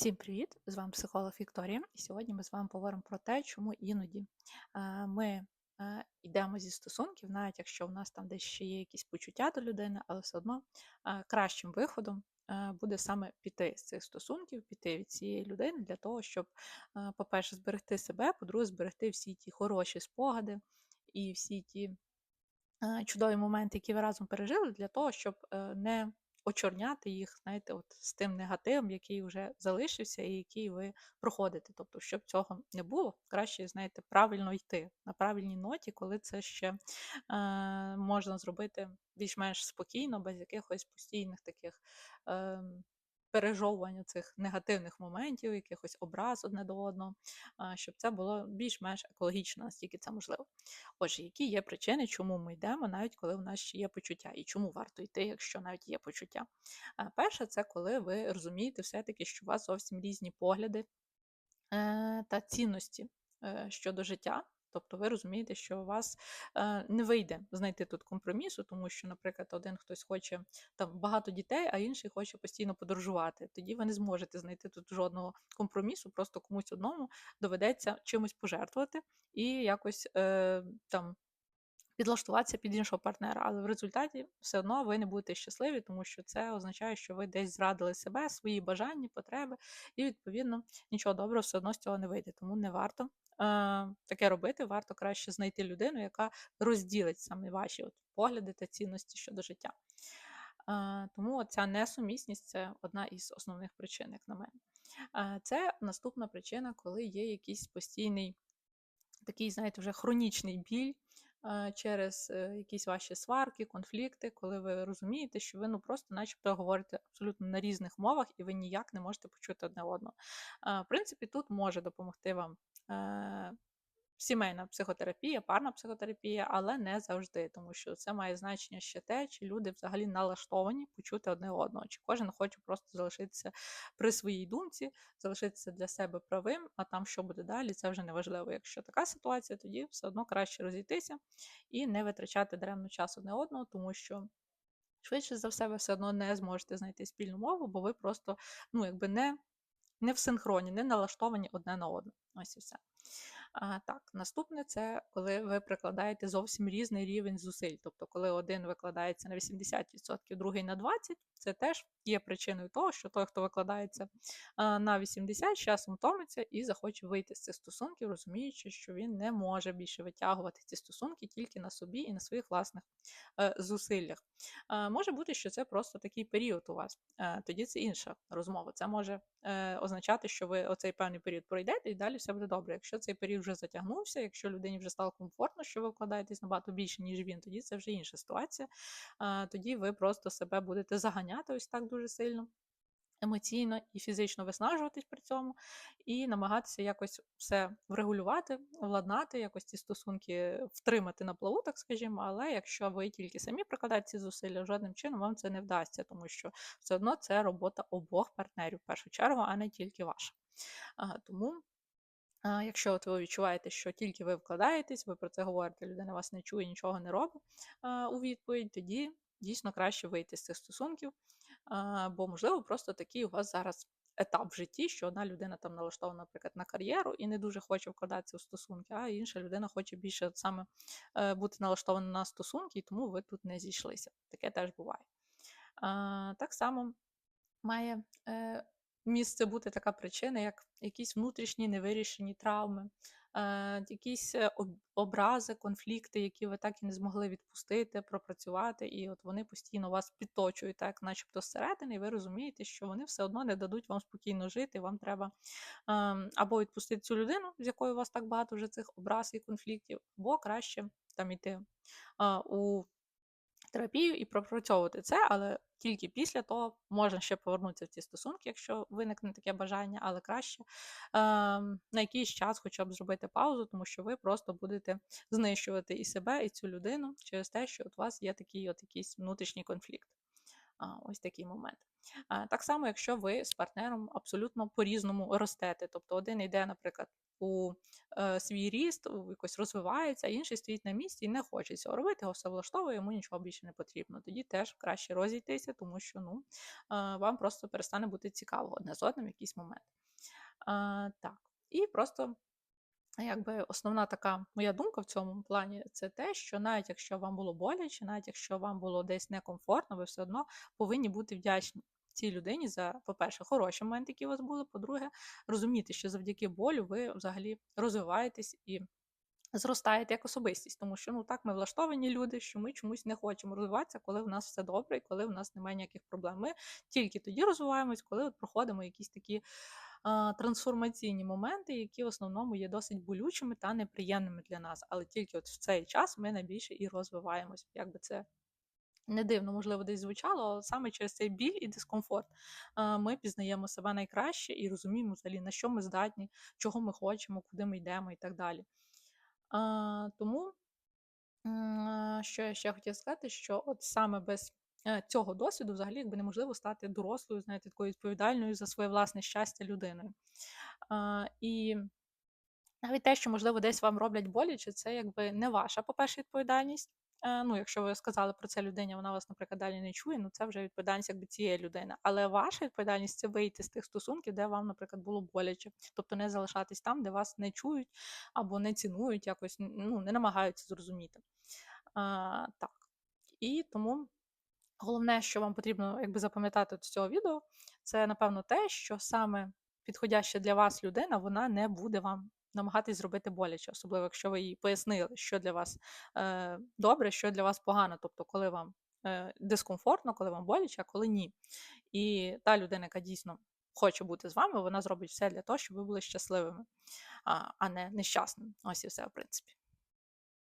Всім привіт! З вами психолог Вікторія. І сьогодні ми з вами поговоримо про те, чому іноді е, ми е, йдемо зі стосунків, навіть якщо в нас там десь ще є якісь почуття до людини, але все одно е, кращим виходом буде саме піти з цих стосунків, піти від цієї людини для того, щоб, по-перше, зберегти себе, по-друге, зберегти всі ті хороші спогади і всі ті чудові моменти, які ви разом пережили, для того, щоб не очорняти їх, знаєте, от з тим негативом, який вже залишився і який ви проходите. Тобто, щоб цього не було, краще, знаєте, правильно йти на правильній ноті, коли це ще е, можна зробити більш-менш спокійно, без якихось постійних таких. Е, Пережовування цих негативних моментів, якихось образ одне до одного, щоб це було більш-менш екологічно, наскільки це можливо. Отже, які є причини, чому ми йдемо, навіть коли у нас ще є почуття, і чому варто йти, якщо навіть є почуття. Перше, це коли ви розумієте все-таки, що у вас зовсім різні погляди е, та цінності е, щодо життя. Тобто ви розумієте, що у вас е, не вийде знайти тут компромісу, тому що, наприклад, один хтось хоче там багато дітей, а інший хоче постійно подорожувати. Тоді ви не зможете знайти тут жодного компромісу, просто комусь одному доведеться чимось пожертвувати і якось е, там підлаштуватися під іншого партнера, але в результаті все одно ви не будете щасливі, тому що це означає, що ви десь зрадили себе, свої бажання, потреби, і відповідно нічого доброго все одно з цього не вийде. Тому не варто таке робити. Варто краще знайти людину, яка розділить саме ваші от погляди та цінності щодо життя. Е, тому ця несумісність це одна із основних причин, як на мене. Е, це наступна причина, коли є якийсь постійний такий, знаєте, вже хронічний біль через е, якісь ваші сварки, конфлікти, коли ви розумієте, що ви ну просто, начебто, говорите абсолютно на різних мовах, і ви ніяк не можете почути одне одного. В принципі, тут може допомогти вам е, сімейна психотерапія, парна психотерапія, але не завжди, тому що це має значення ще те, чи люди взагалі налаштовані почути одне одного, чи кожен хоче просто залишитися при своїй думці, залишитися для себе правим, а там що буде далі, це вже не важливо. Якщо така ситуація, тоді все одно краще розійтися і не витрачати даремно час одне одного, тому що. Швидше за все, ви все одно не зможете знайти спільну мову, бо ви просто ну, якби не не в синхроні, не налаштовані одне на одне. Ось і все. Так, наступне це коли ви прикладаєте зовсім різний рівень зусиль. Тобто, коли один викладається на 80%, другий на 20%, це теж є причиною того, що той, хто викладається на 80, з часом втомиться і захоче вийти з цих стосунків, розуміючи, що він не може більше витягувати ці стосунки тільки на собі і на своїх власних е, зусиллях. Може бути, що це просто такий період у вас. Е, тоді це інша розмова. Це може е, означати, що ви оцей певний період пройдете і далі все буде добре. Якщо цей період вже затягнувся, якщо людині вже стало комфортно, що ви вкладаєтесь набагато більше, ніж він, тоді це вже інша ситуація. Тоді ви просто себе будете заганяти ось так дуже сильно. Емоційно і фізично виснажуватись при цьому, і намагатися якось все врегулювати, владнати, якось ці стосунки втримати на плаву, так скажімо. Але якщо ви тільки самі прикладаєте ці зусилля, жодним чином вам це не вдасться, тому що все одно це робота обох партнерів в першу чергу, а не тільки ваша. Тому Якщо от ви відчуваєте, що тільки ви вкладаєтесь, ви про це говорите, людина вас не чує, нічого не робить у відповідь, тоді дійсно краще вийти з цих стосунків, бо, можливо, просто такий у вас зараз етап в житті, що одна людина там налаштована, наприклад, на кар'єру і не дуже хоче вкладатися в стосунки, а інша людина хоче більше саме е, бути налаштована на стосунки, і тому ви тут не зійшлися. Таке теж буває. Так само має. Е, місце бути така причина, як якісь внутрішні невирішені травми, якісь е, образи, конфлікти, які ви так і не змогли відпустити, пропрацювати, і от вони постійно вас підточують, так, начебто зсередини, і ви розумієте, що вони все одно не дадуть вам спокійно жити. Вам треба е, або відпустити цю людину, з якою у вас так багато вже цих образ і конфліктів, або краще там іти е, у терапію і пропрацьовувати це, але тільки після того можна ще повернутися в ці стосунки, якщо виникне таке бажання, але краще е, на якийсь час хоча б зробити паузу, тому що ви просто будете знищувати і себе, і цю людину через те, що у вас є такий от якийсь внутрішній конфлікт. Ось такий момент. А, так само, якщо ви з партнером абсолютно по-різному ростете. Тобто один йде, наприклад, у е, свій ріст, у якось розвивається, а інший стоїть на місці і не хоче цього робити, його все влаштовує, йому нічого більше не потрібно. Тоді теж краще розійтися, тому що ну, е, вам просто перестане бути цікаво одне з одним в якийсь момент. А, так. І просто якби основна така моя думка в цьому плані це те, що навіть якщо вам було боляче, навіть якщо вам було десь некомфортно, ви все одно повинні бути вдячні цій людині за, по-перше, хороші моменти, які у вас були. По-друге, розуміти, що завдяки болю ви взагалі розвиваєтесь і зростаєте як особистість, тому що ну так ми влаштовані люди, що ми чомусь не хочемо розвиватися, коли в нас все добре, і коли в нас немає ніяких проблем. Ми тільки тоді розвиваємось, коли от проходимо якісь такі трансформаційні моменти, які в основному є досить болючими та неприємними для нас. Але тільки от в цей час ми найбільше і розвиваємось. Як би це не дивно, можливо, десь звучало, саме через цей біль і дискомфорт ми пізнаємо себе найкраще і розуміємо взагалі, на що ми здатні, чого ми хочемо, куди ми йдемо і так далі. Тому, що я ще хотіла сказати, що от саме без е, цього досвіду взагалі якби неможливо стати дорослою, знаєте, такою відповідальною за своє власне щастя людиною. І навіть те, що, можливо, десь вам роблять боляче, це якби не ваша, по-перше, відповідальність. Е, ну, якщо ви сказали про це людині, вона вас, наприклад, далі не чує, ну це вже відповідальність якби цієї людини. Але ваша відповідальність це вийти з тих стосунків, де вам, наприклад, було боляче. Тобто не залишатись там, де вас не чують або не цінують, якось ну, не намагаються зрозуміти. А, так. І тому головне, що вам потрібно якби запам'ятати з цього відео, це напевно те, що саме підходяща для вас людина, вона не буде вам намагатись зробити боляче, особливо якщо ви їй пояснили, що для вас е, добре, що для вас погано. Тобто, коли вам е, дискомфортно, коли вам боляче, а коли ні. І та людина, яка дійсно хоче бути з вами, вона зробить все для того, щоб ви були щасливими, а, а не нещасними. Ось і все, в принципі.